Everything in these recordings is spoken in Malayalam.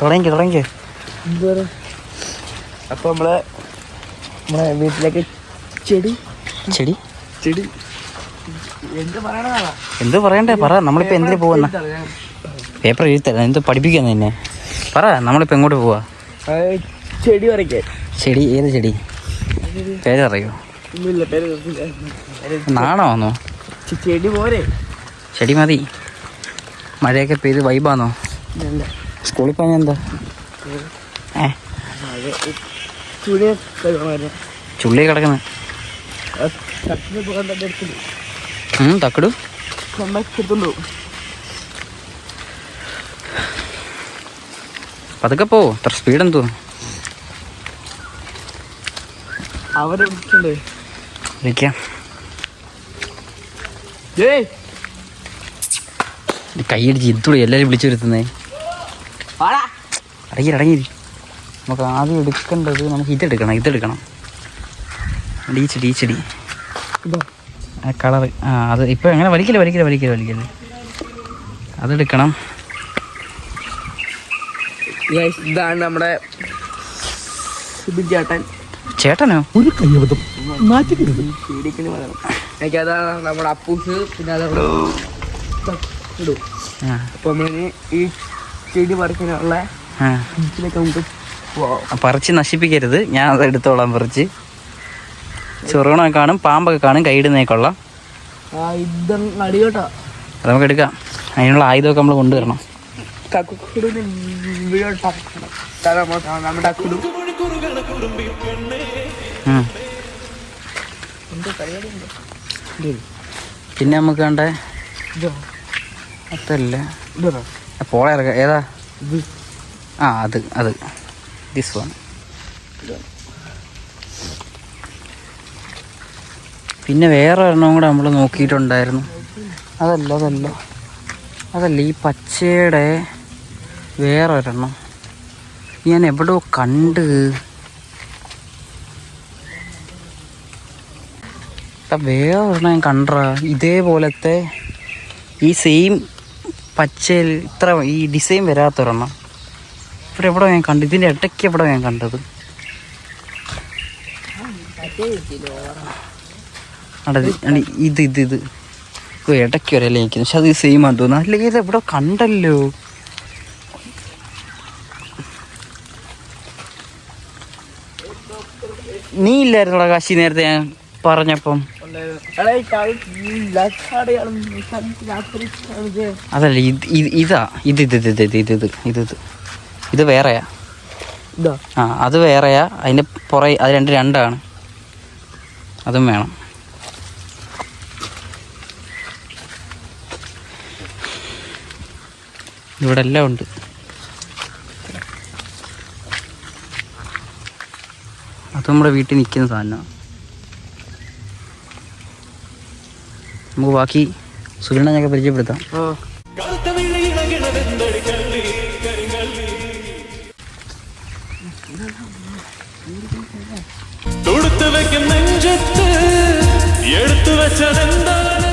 തുടങ്ങിക്കോ തുടങ്ങി അപ്പൊ നമ്മൾ നമ്മളെ വീട്ടിലേക്ക് ചെടി? ചെടി? ചെടി? എന്ത് പറയണ്ടേ? പറ നമ്മളിപ്പോ എന്തിനു പോകുന്ന പേപ്പർ എഴുത്തല്ല എന്ത് പഠിപ്പിക്കുന്ന എന്നെ പറ നമ്മളിപ്പോ എങ്ങോട്ട് പോവാ? ചെടി പറിക്കാൻ ചെടി ഏത് ചെടി? പേര് പറയോ. നാണോ ചെടി പോരെ. ചെടി മതി. മഴയൊക്കെ പെയ്ത് വൈബാന്നോ. സ്കൂളിൽ പോയാൽ എന്താ? ചുള്ളി കിടക്കുന്ന. തക്കടു. പതുക്കെ പോ ഇത്ര സ്പീഡ് എന്തോ. അവരെ വിളിക്കാം. കൈയടിച്ച് ഇതുള്ളൂ എല്ലാവരും വിളിച്ചു വരുത്തുന്നേ. അടങ്ങി അടങ്ങി നമുക്ക് ആദ്യം എടുക്കേണ്ടത് നമുക്ക് ഇതെടുക്കണം ഇതെടുക്കണം ഡീച്ചടി ഡീച്ചടി ഇതാ. ആ കളർ. ആ അത് ഇപ്പോൾ എങ്ങനെ വലിക്കില്ല വലിക്കില്ല വലിക്കില്ല വലിക്കില്ല. അതെടുക്കണം ഇതാണ് നമ്മുടെ ചേട്ടൻ. ചേട്ടനോ? ഒരു കയ്യബദ്ധം പറയണം എനിക്കതാണ് നമ്മുടെ അപ്പൂസ് പിന്നെ അതവിടെ ഇടും. അപ്പോൾ ഈ ചെടി പറിക്കാനുള്ള പറിച്ച് നശിപ്പിക്കരുത്. ഞാൻ അത് എടുത്തോളാം പറിച്ച്. ചെറുകണൊക്കെ കാണും പാമ്പൊക്കെ കാണും കൈയിടുന്നേ അത് നമുക്ക് എടുക്കാം. അതിനുള്ള ആയുധമൊക്കെ നമ്മൾ കൊണ്ടുവരണം. പിന്നെ നമുക്ക് വേണ്ടേ? അതല്ല. പോള ഏതാ? ആ അത് അത്. ദിസ് വൺ പിന്നെ വേറെ ഒരെണ്ണം കൂടെ നമ്മൾ നോക്കിയിട്ടുണ്ടായിരുന്നു. അതല്ല അതല്ല. അതല്ല ഈ പച്ചയുടെ വേറെ ഒരെണ്ണം ഞാൻ എവിടെയോ കണ്ട്. വേറെ ഒരെണ്ണം ഞാൻ കണ്ടാ ഇതേപോലത്തെ ഈ സെയിം പച്ചയിൽ ഇത്ര ഈ ഡിസൈൻ വരാത്തൊരെണ്ണം. ഇവിടെ എവിടെ ഞാൻ കണ്ടു ഇതിന്റെ ഇടയ്ക്ക് എവിടെ ഞാൻ കണ്ടത്? ഇത് ഇത് ഇത്. ഇടയ്ക്ക് വരെയല്ലേ എനിക്ക് പക്ഷെ അത് സെയിം ആണെന്ന് തോന്നുന്നു. അല്ലെങ്കിൽ ഇത് എവിടെ കണ്ടല്ലോ. നീ ഇല്ലായിരുന്നോടാ കാശി നേരത്തെ ഞാൻ പറഞ്ഞപ്പം? അതല്ല ഇത് ഇത് ഇതാ ഇത് ഇത് ഇത് ഇത് ഇത് ഇത്. ഇത് വേറെയാ. ഇതാ. ആ അത് വേറെയാ. അതിന്റെ പുറ അത് രണ്ട് രണ്ടാണ്. അതും വേണം. ഇവിടെ എല്ലാം ഉണ്ട്. അത് നമ്മുടെ വീട്ടിൽ നിൽക്കുന്ന സാധനമാണ് നമുക്ക് ബാക്കി സുഗിരണ ഞങ്ങൾക്ക് പരിചയപ്പെടുത്താം നെഞ്ചത്ത് എടുത്തു വെച്ചതെന്താണ്?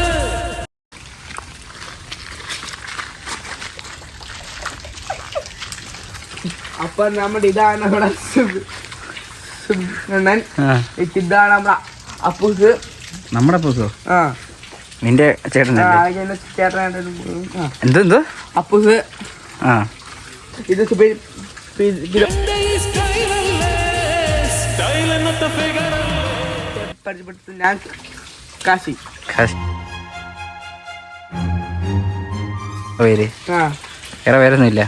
അപ്പൊ നമ്മുടെ ഇതാണ് നമ്മുടെ സുബ്- സുബ്രണ്ണൻ ഇതാണ് നമ്മുടെ അപ്പൂസ്. നമ്മുടെ അപ്പൂസോ? ആ. നിന്റെ ചേട്ടൻ ആ. എന്തോ എന്തോ? അപ്പൂസ്. ആ. ഇത് സുബൈ സ്റ്റൈൽ എന്നത്തെ ഫിഗർ പരിചയപ്പെടുത്തുന്ന ഞാൻ കാശി. കാശ്. പേര് വേറെ വേറൊന്നും ഇല്ല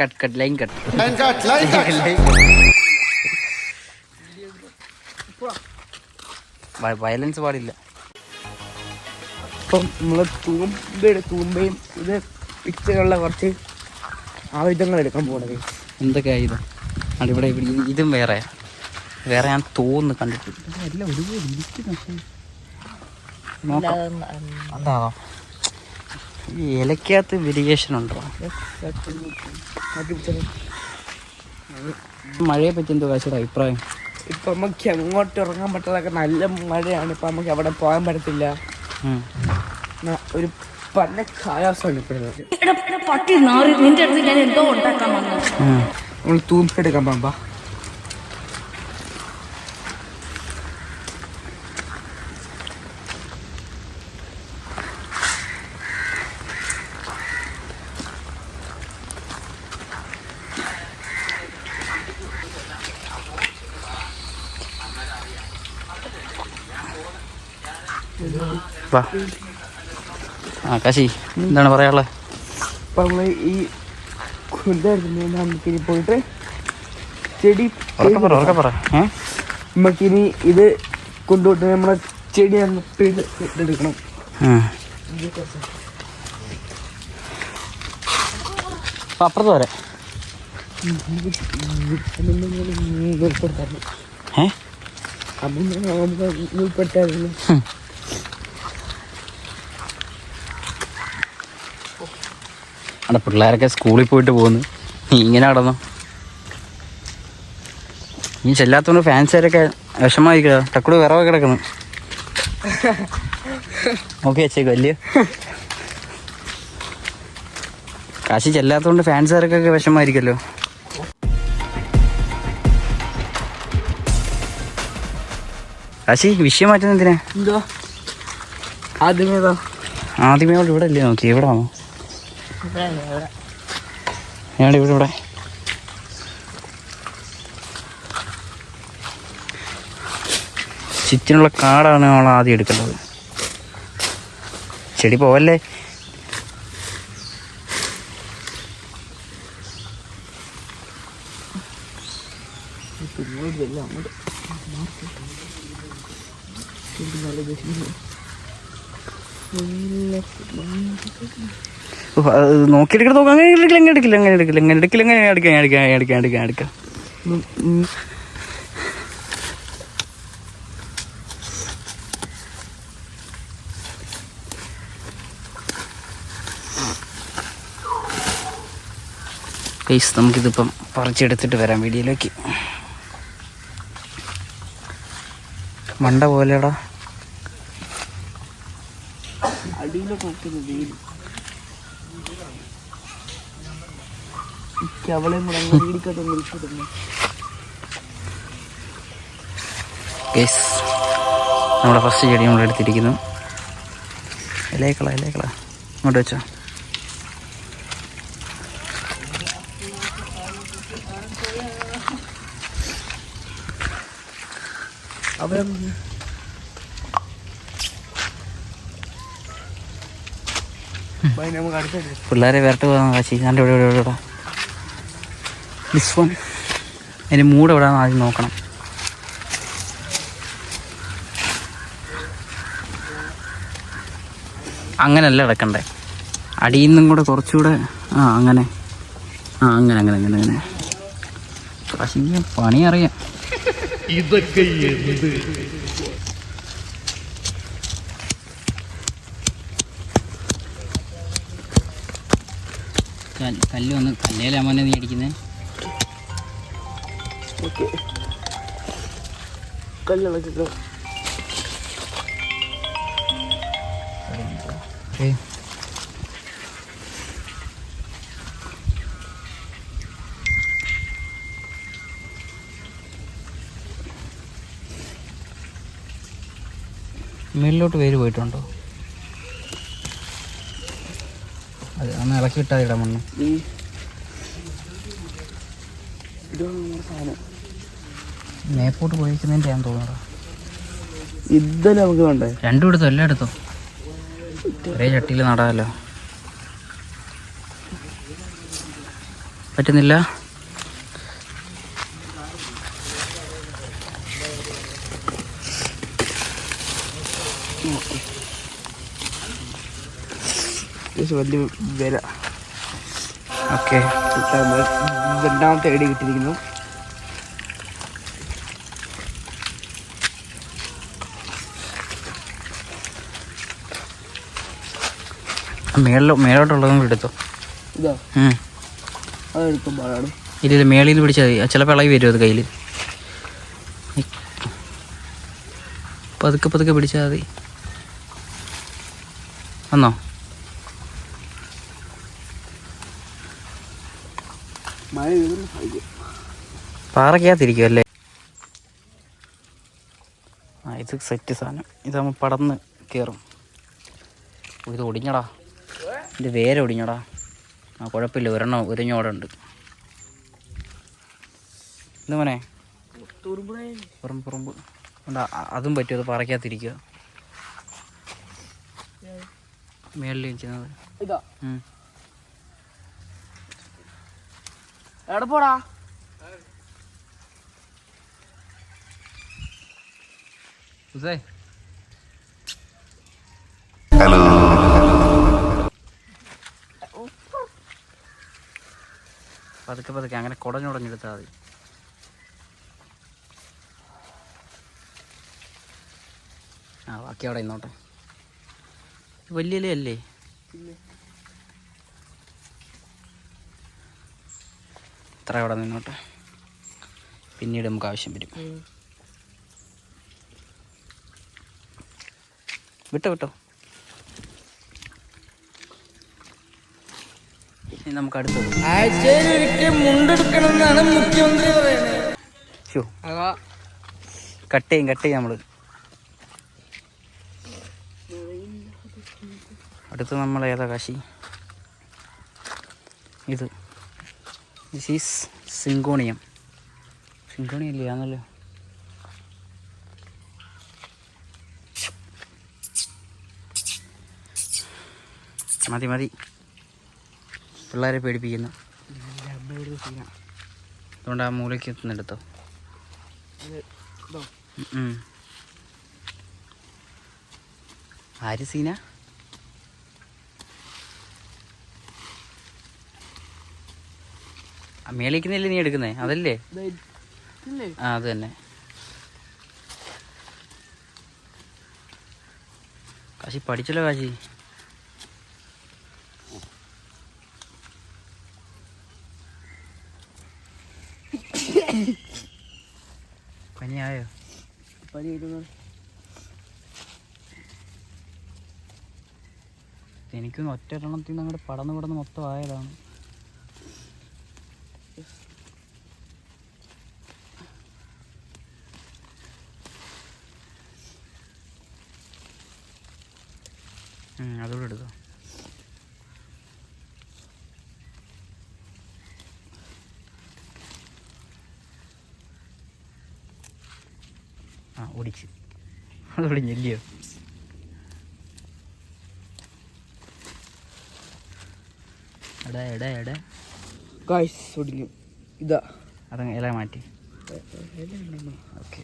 cut cut line cut violence പാടില്ല. ഇപ്പം നമ്മൾ തൂമ്പയുടെ തൂമ്പയും ഇത് പിക്ചറുള്ള കുറച്ച് ആയുധങ്ങൾ എടുക്കാൻ പോണത്. എന്തൊക്കെ ആയുധം? അത് ഇവിടെ ഇവിടെ ഇത് വേറെ. വേറെ ഞാൻ തോന്നുന്നു കണ്ടിട്ട് എല്ലാം ഒരുപോലെ ഇരിക്കുന്നു പക്ഷേ. നോക്കാം. അതാണോ? ഈ ഇലക്കകത്ത് വെരിയേഷൻ ഉണ്ടോ? മഴയെ പറ്റി എന്തോ കാശിയുടെ അഭിപ്രായം? ഇപ്പൊ നമുക്ക് എങ്ങോട്ട് ഇറങ്ങാൻ പറ്റാതൊക്കെ നല്ല മഴയാണ്. ഇപ്പൊ നമുക്ക് എവിടെ പോകാൻ പറ്റത്തില്ല. ഒരു പല കാലാവസ്ഥയാണ് ഇപ്പോഴത് പട്ടി നിന്റെ അടുത്ത് ഞാൻ എന്തോ ഉണ്ടാക്കാൻ വന്നു. നമ്മൾ തൂമ്പെടുക്കാൻ പാമ്പാ വാ. ആ കാശി എന്താണ് പറയാനുള്ളത് അപ്പൊ നമ്മൾ ഈ നമുക്കിനി പോയിട്ട് ചെടി പറ ഉറക്കെ പറ. ഏ? നമുക്കിനി ഇത് കൊണ്ടുപോയിട്ട് നമ്മളെ ചെടി അങ്ങോട്ട്. അപ്പൊ അപ്പുറത്ത് വരെ. ഏ? അപ്പം ഉൾപ്പെട്ടായിരുന്നു. അവിടെ പിള്ളേരൊക്കെ സ്കൂളിൽ പോയിട്ട് പോകുന്നു. നീ ഇങ്ങനെ നടന്നു? നീ ചെല്ലാത്തോണ്ട് ഫാൻസുകാരൊക്കെ വിഷമായി ടക്കുട് വിറവ് കിടക്കുന്നു. ഓക്കെ അച്ഛക്ക് വലിയ കാശി ചെല്ലാത്തോണ്ട് ഫാൻസുകാർക്കൊക്കെ വിഷമായിരിക്കല്ലോ കാശി വിഷയം മാറ്റുന്ന എന്തിനാ? ആദ്യമേതോ? ആദ്യമേ ഇവിടെ ഇല്ലേ? നോക്കി എവിടെ വന്നു ഞാൻ ഇവിടെ ഇവിടെ. ചുറ്റിനുള്ള കാടാണ് നമ്മൾ ആദ്യം എടുക്കേണ്ടത്. ചെടി പോവല്ലേ? നല്ല നോക്കിയെടുക്കണം നോക്കാം അങ്ങനെ എടുക്കില്ല അങ്ങനെ എടുക്കില്ല അങ്ങനെ എടുക്കില്ല അങ്ങനെ എടുക്കില്ല അങ്ങനെ എടുക്കാം എടുക്കാം എടുക്കാം എടുക്കാം എടുക്കാം പ്ലീസ് നമുക്കിതിപ്പം പറിച്ചെടുത്തിട്ട് വരാം വീഡിയോയിലേക്ക്. മണ്ട പോലെടാ. അടിയിലൊക്കെ നോക്കുന്നത് വെയിൽ അവളെയും കൂടെ അങ്ങ് വീടിക്കട്ടെ വിളിച്ചിരുന്നു. ഗൈസ് നമ്മുടെ ഫസ്റ്റ് ചെടി നമ്മൾ എടുത്തിരിക്കുന്നു. ഇലയക്കള ഇലയക്കള. ഇങ്ങോട്ട് വെച്ചോ. അവരെ പിള്ളേരെ വരട്ട് പോകാൻ കാശി ഞാൻ ഇവിടെ ഇവിടെ ഇവിടെ. ദിസ് വൺ അതിന്റെ മൂട് എവിടെയാണെന്ന് ആദ്യം നോക്കണം. അങ്ങനല്ല കിടക്കണ്ടേ. അടിയിൽ നിന്നും കൂടെ കുറച്ചുകൂടെ ആ അങ്ങനെ. ആ അങ്ങനെ അങ്ങനെ അങ്ങനെ അങ്ങനെ. കാശി പണി അറിയാം. ഇതൊക്കെ എന്ത്? കല്ല് വന്ന് കല്ലേലാമോനെ നീ അടിക്കുന്നത് ഓക്കെ കല്ലിളക്കിക്കോ മേളിലോട്ട് വേര് പോയിട്ടുണ്ടോ? അത് അന്ന് ഇളക്കി വിട്ടാൽ മണ്ണ് ഈ ഇതാണ് നമ്മുടെ സാധനം മേപ്പോട്ട് പോയിരിക്കുന്നതിന്റെ ഞാൻ തോന്നുന്നു ഇതല്ലേ നമുക്ക് വേണ്ടേ? രണ്ടും എടുത്തോ എല്ലാം എടുത്തോ? ഒരേ ചട്ടിയിൽ നടാമല്ലോ പറ്റുന്നില്ല? വലിയ വില. ഓക്കെ. രണ്ടാമത്തെ ഐഡി കിട്ടിയിരിക്കുന്നു. മേളിലോ മേളോട്ടുള്ളതും കൂടി എടുത്തോ? പാടാണ് ഇല്ല മേളിൽ പിടിച്ചാൽ മതി. ചിലപ്പോൾ ഇളകി വരും അത് കയ്യിൽ പതുക്കെ പതുക്കെ പിടിച്ചാൽ മതി. വന്നോ? മഴ പെയ്യുന്നു സഹിക്കും. പാറയ്ക്കകത്തിരിക്കും അല്ലേ ആ ഇത് സെറ്റ് സാധനം. ഇതാകുമ്പോൾ പടന്ന് കയറും ഇത് ഒടിഞ്ഞടാ. ഇത് വേറെ ഒടിഞ്ഞടാ. ആ കുഴപ്പമില്ല. ഒരെണ്ണം ഒരിഞ്ഞോടെ ഉണ്ട്. ഇത് മോനെ. പുറമ്പ് പുറമ്പ് അതും പറ്റും അത് പറയ്ക്കകത്തിരിക്കുക മേളിൽ ചെയ്യുന്നത് ഇതാ. എവിടെ പോടാ? ഹലോ. പതുക്കെ പതുക്കെ അങ്ങനെ കുടഞ്ഞുടഞ്ഞെടുത്താൽ മതി. ആ ബാക്കി അവിടെ ഇന്നോട്ടെ വലിയ ഇലയല്ലേ ഇത്ര അവിടെ നിന്നോട്ടെ. പിന്നീട് നമുക്ക് ആവശ്യം വരും. വിട്ടോ വിട്ടോ. ഇനി നമുക്ക് അടുത്ത മുഖ്യമന്ത്രി പറയുന്നത്. കട്ട് ചെയ്യും കട്ട് ചെയ്യും നമ്മൾ. അടുത്ത് നമ്മൾ ഏതാ കാശി? ഇത്. ദിസ് ഈസ് സിങ്കോണിയം സിങ്കോണിയം ഇല്ലേ ആണല്ലോ. മതി മതി. പിള്ളേരെ പേടിപ്പിക്കുന്നു. അതുകൊണ്ട് ആ മൂലയ്ക്ക് എത്തുന്നെടുത്തോ. ആര് സീന? മേളിക്കുന്നില്ലേ നീ എടുക്കുന്നേ? അതല്ലേ? ആ അത് തന്നെ. കാശി പഠിച്ചല്ലോ കാശി. പനിയായോ? പനി എനിക്കൊന്ന് ഒറ്റ എണ്ണത്തിൽ നിന്ന് അങ്ങോട്ട് പടന്ന് പടന്ന് മൊത്തം ആയതാണ്. അതുകൂടെ എടുക്കാം ആ ഒടിച്ച്. അത് ഒടിഞ്ഞില്ലയോ എടാ എടാ എടാ. ഗായ്സ് ഒടിഞ്ഞു. ഇതാ. അതങ്ങ് ഇല മാറ്റി. ഓക്കെ.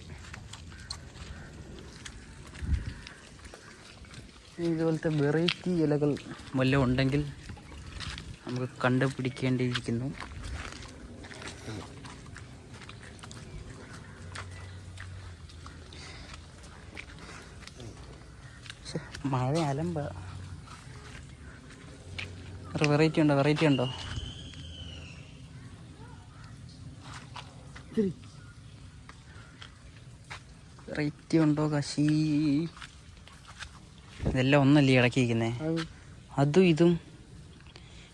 ഇതുപോലത്തെ വെറൈറ്റി ഇലകൾ വല്ലതും ഉണ്ടെങ്കിൽ നമുക്ക് കണ്ടുപിടിക്കേണ്ടിയിരിക്കുന്നു. മഴ അലമ്പ. വെറൈറ്റി ഉണ്ടോ? വെറൈറ്റി ഉണ്ടോ? വെറൈറ്റി ഉണ്ടോ കശി? ഇതെല്ലാം ഒന്നല്ലേ ഇടക്കിയിരിക്കുന്നേ അതും ഇതും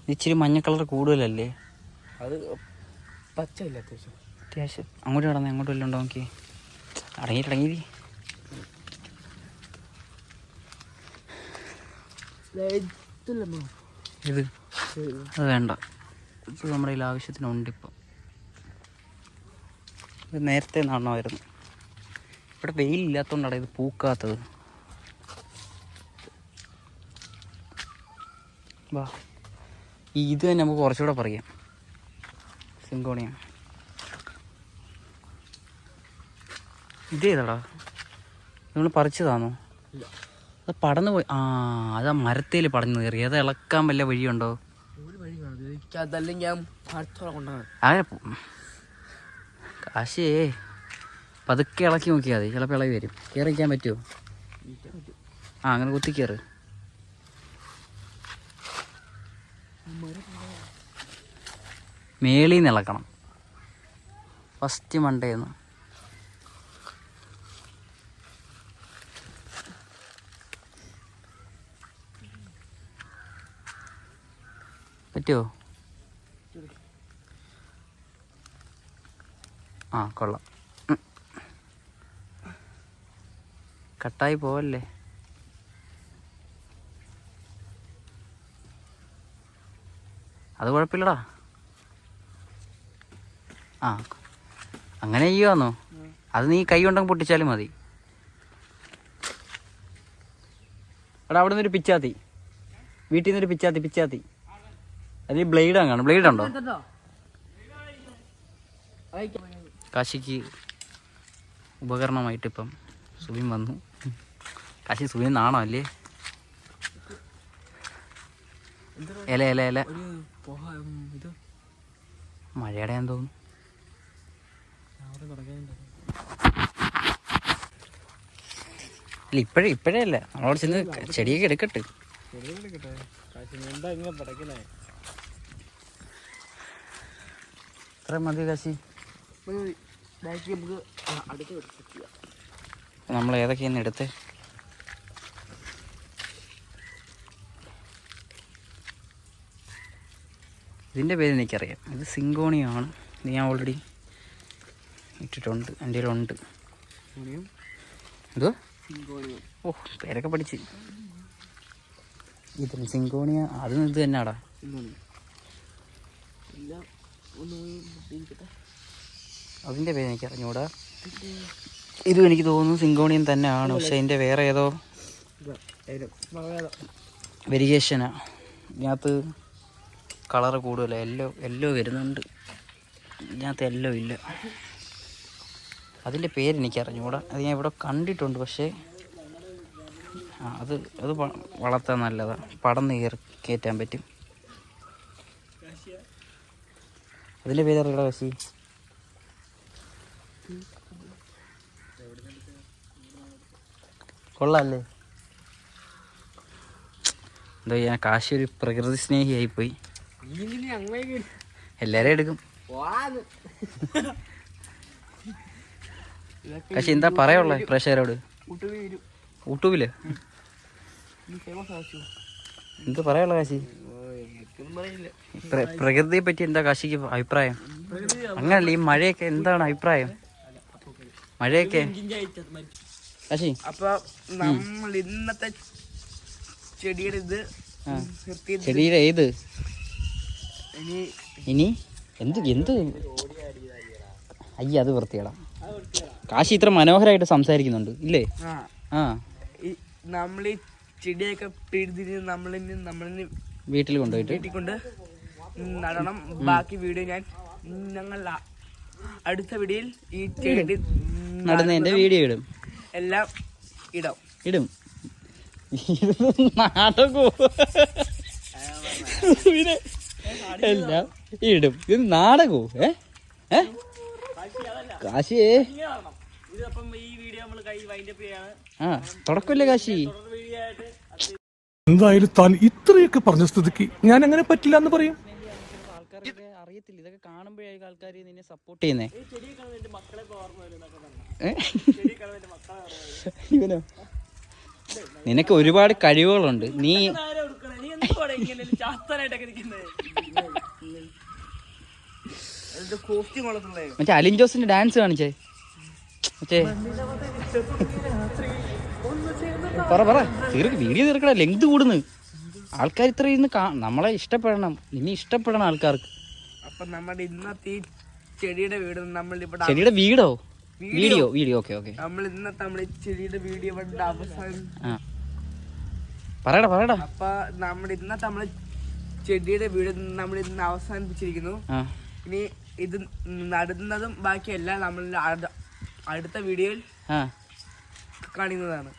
ഇത് ഇച്ചിരി മഞ്ഞ കളർ കൂടുതലല്ലേ? അത് പച്ചയില്ല അത്യാവശ്യം? അത്യാവശ്യം. അങ്ങോട്ട് കിടന്നേ അങ്ങോട്ട് വല്ലതും ഉണ്ടോ നോക്കി അടങ്ങിയിട്ട് അടങ്ങി ഇത്. അത് വേണ്ട. ഇത് നമ്മുടെ കയ്യിൽ ആവശ്യത്തിനുണ്ട് ഇപ്പം. ഇത് നേരത്തെ നടണമായിരുന്നു ഇവിടെ വെയിലില്ലാത്തതുകൊണ്ടാണ് ഇത് പൂക്കാത്തത്. വാ. ഇത് തന്നെ നമുക്ക് കുറച്ചുകൂടെ പറയാം സിങ്കോണിയ. ഇതേതാടാ നിങ്ങൾ പറിച്ചതാണോ അത് പടന്നു പോയി. ആ അത് ആ മരത്തേൽ പടഞ്ഞു കയറി. അത് ഇളക്കാൻ വല്ല വഴിയുണ്ടോ? ആരെ കാശേ. പതുക്കെ ഇളക്കി നോക്കിയാൽ മതി. ചിലപ്പോൾ ഇളകി വരും. കയറിക്കാൻ പറ്റുമോ ആ അങ്ങനെ കുത്തി കയറ് മേളിൽ നിന്ന് ഇളക്കണം. ഫസ്റ്റ് മണ്ടേന്ന് പറ്റുമോ ആ കൊള്ളാം. കട്ടായി പോവല്ലേ? അത് കുഴപ്പമില്ലടാ. ആ അങ്ങനെ ചെയ്യുവാന്നോ അത് നീ കൈ കൊണ്ടങ്ങ് പൊട്ടിച്ചാലും മതി എടാ അവിടെ നിന്നൊരു പിച്ചാത്തി വീട്ടിൽ നിന്നൊരു പിച്ചാത്തി പിച്ചാത്തി അതിൽ ബ്ലേഡ് അങ്ങാണ് ബ്ലേഡ് ഉണ്ടോ കാശിക്ക് ഉപകരണമായിട്ട് ഇപ്പം സുബിൻ വന്നു കാശി സുബിൻ നാണോ അല്ലേ ഇല ഇല ഇല മഴയുടെ തോന്നുന്നു ഇല്ല ഇപ്പോഴേ ഇപ്പോഴേ അല്ല. നമ്മളോട് ചെന്ന് ചെടിയൊക്കെ എടുക്കട്ടെ. മതി കാശി. നമ്മൾ ഏതൊക്കെയാണ് എടുത്തേ? ഇതിന്റെ പേര് എനിക്കറിയാം. ഇത് സിങ്കോണിയാണ്. ഇത് ഞാൻ ഓൾറെഡി ഇട്ടിട്ടുണ്ട്. എന്റെ കയ്യിലുണ്ട് എന്തോ? ഓ പേരൊക്കെ പഠിച്ച്. ഇത് സിങ്കോണിയ അത് ഇത് തന്നെയാടാ. അതിന്റെ പേര് എനിക്ക് അറിഞ്ഞൂടാ. ഇതും എനിക്ക് തോന്നുന്നു സിങ്കോണിയൻ തന്നെയാണ്. പക്ഷെ അതിന്റെ വേറെ ഏതോ വെരിയേഷനാ. ഇതിനകത്ത് കളറ് കൂടുതലാണ് എല്ലോ എല്ലോ വരുന്നുണ്ട്. ഇതിനകത്ത് എല്ലോ ഇല്ല. അതിന്റെ പേര് എനിക്ക് അത് ഞാൻ ഇവിടെ കണ്ടിട്ടുണ്ട് പക്ഷേ ആ അത് അത് വളർത്താൻ നല്ലതാണ് പടന്ന് കയറി കയറ്റാൻ പറ്റും. അതിന്റെ പേര് അറിയടാ കശി കൊള്ളാല്ലേ? എന്തോ ഞാൻ കാശി ഒരു പ്രകൃതി സ്നേഹിയായി പോയി ഇതിന് അങ്ങനെ എല്ലാവരും എടുക്കും കാശി എന്താ പറയുള്ളേ പ്രേക്ഷകരോട്? വരും. യൂട്യൂബിൽ? എന്താ പറയാനുള്ള കാശി? പ്രകൃതിയെ പറ്റി എന്താ കാശിക്ക് അഭിപ്രായം? അങ്ങനല്ല ഈ മഴയൊക്കെ എന്താണ് അഭിപ്രായം? മഴയൊക്കെ? കാശി? അപ്പൊ നമ്മൾ ഇന്നത്തെ ചെടിയുടെ ഇത് ചെടിയുടെ ഏത്? ഇനി എന്ത് എന്ത്? അയ്യ അത് വൃത്തിയടാ കാശി ഇത്ര മനോഹരമായിട്ട് സംസാരിക്കുന്നുണ്ട് ഇല്ലേ? ആ. ആ. ഈ നമ്മൾ ഈ ചെടിയൊക്കെ പിഴുതിന് നമ്മളിന് നമ്മളിന് വീട്ടിൽ കൊണ്ടുപോയിട്ട്? വീട്ടിൽ കൊണ്ട് നടണം. ബാക്കി വീഡിയോ ഞാൻ ഞങ്ങൾ അടുത്ത വീഡിയോയിൽ ഈ ചെടി നടുന്നതിന്റെ വീഡിയോ ഇടും. എല്ലാം ഇടാം. ഇടും. നാടകോ പിന്നെ എല്ലാം ഇടും. ഇത് നാടകവും ഏ? ഏ? കാശിയേ ആ തുടക്കമില്ല കാശി? എന്തായാലും താൻ ഇത്രയൊക്കെ പറഞ്ഞ സ്ഥിതിക്ക് ഞാൻ അങ്ങനെ പറ്റില്ല എന്ന് പറയും അറിയത്തില്ല. ഇതൊക്കെ കാണുമ്പോഴായിരിക്കും ആൾക്കാർ നിന്നെ സപ്പോർട്ട് ചെയ്യുന്നേ? ഇവനോ? നിനക്ക് ഒരുപാട് കഴിവുകളുണ്ട്. നീ മറ്റേ അലിൻ ജോസിന്റെ ഡാൻസ് കാണിച്ചേ. മറ്റേ. പറ പറ. തീർക്ക് വീഡിയോ തീർക്കട. ലെങ്ത് കൂടുന്നു. ആൾക്കാർ ഇത്ര ഇരുന്ന് നമ്മളെ ഇഷ്ടപ്പെടണം. നിന്നെ ഇഷ്ടപ്പെടണം ആൾക്കാർക്ക്. അപ്പൊ നമ്മുടെ ഇന്നത്തെ ഈ ചെടിയുടെ വീട് നമ്മൾ ഇവിടെ ചെടിയുടെ വീടോ? Video video. Okay okay. നമ്മൾ ഇന്നത്തെ ചെടിയുടെ വീഡിയോ ഇവിടെ അവസാനം ആ. പറയടാ പറയടാ. അപ്പൊ നമ്മുടെ ഇന്നത്തെ നമ്മളെ ചെടിയുടെ വീട് നമ്മൾ ഇന്ന് അവസാനിപ്പിച്ചിരിക്കുന്നു. ഇനി ഇത് നടുന്നതും ബാക്കിയെല്ലാം നമ്മൾ അടുത്ത വീഡിയോയിൽ കാണുന്നതാണ്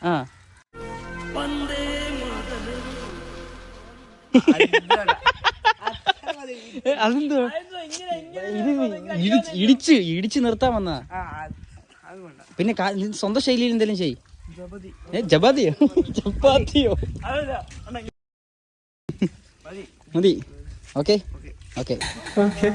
കാണിക്കുന്നതാണ്. ഇത് ഇടിച്ച് ഇടിച്ച് ഇടിച്ച് നിർത്താൻ വന്ന പിന്നെ സ്വന്തം ശൈലിയിൽ എന്തെങ്കിലും ചെയ്. ജപതി ഏ ജപാതിയോ ചപ്പാത്തിയോ മതി. മതി. ഓക്കെ. ഓക്കെ. ഓക്കെ.